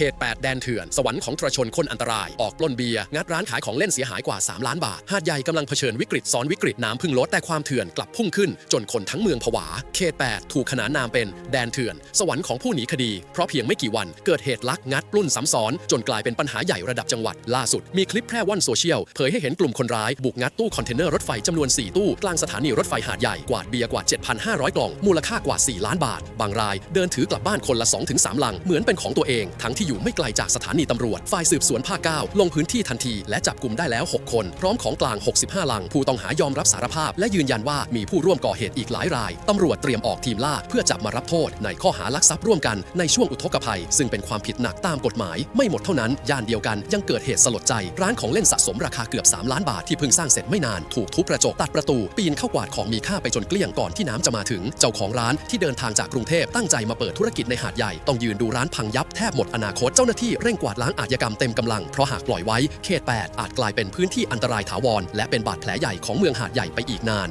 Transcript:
ขต 8 แดนเถื่อน สวรรค์ของตระชนคนอันตราย ออกปล้นเบียร์ งัดร้านขายของเล่นเสียหายกว่า 3 ล้านบาท หาดใหญ่กำลังเผชิญวิกฤตซ้อนวิกฤตน้ำพึ่งลดแต่ความเถื่อนกลับพุ่งขึ้น จนคนทั้งเมืองผวา เขต 8 ถูกขนานนามเป็นแดนเถื่อน สวรรค์ของผู้หนีคดี เพราะเพียงไม่กี่วันเกิดเหตุลักงัดปล้นซ้ำซ้อน จนกลายเป็นปัญหาใหญ่ระดับจังหวัด ล่าสุด มีคลิปแพร่ว่อนโซเชียลเผยให้เห็นกลุ่มคนร้ายบุกงัดตู้คอนเทนเนอร์รถไฟจำนวน 4 ตู้กลางสถานีรถไฟหาดใหญ่กวาดเบียร์กว่า 7,500 กล่องมูลค่ากว่า 4 ล้านบาท บางราย เดินถือกลับบ้านคนละ 2-3 ลังเหมือนเป็นของตัวเองทั้งที่อยู่ไม่ไกลจากสถานีตำรวจ ฝ่ายสืบสวนภาค 9 ลงพื้นที่ทันที และจับกลุ่มได้แล้ว 6 คน พร้อมของกลาง 65 ลัง ผู้ต้องหายอมรับสารภาพ และยืนยันว่ามีผู้ร่วมก่อเหตุอีกหลายราย ตำรวจเตรียมออกทีมล่าเพื่อจับมารับโทษ ในข้อหาลักทรัพย์ร่วมกันในช่วงอุทกภัย ซึ่งเป็นความผิดหนักตามกฎหมาย ไม่หมดเท่านั้นย่านเดียวกันยังเกิดเหตุสลดใจ ร้านของเล่นสะสมราคาเกือบ 3 ล้านบาทที่เพิ่งสร้างเสร็จไม่นานถูกทุบกระจกตัดประตู ปีนเข้ากวาดของมีค่าไปจนเกลี้ยงก่อนที่น้ำจะมาถึง เจ้าของร้านที่เดินทางจากกรุงเทพตั้งใจมาเปิดธุรกิจในหาดใหญ่ต้องยืนดูร้านพังยับแทบหมดอนาคตเจ้าหน้าที่เร่งกวาดล้างอาชญากรรมเต็มกำลัง เพราะหากปล่อยไว้เขต 8 อาจกลายเป็นพื้นที่อันตรายถาวร และเป็นบาดแผลใหญ่ของเมืองหาดใหญ่ไปอีกนาน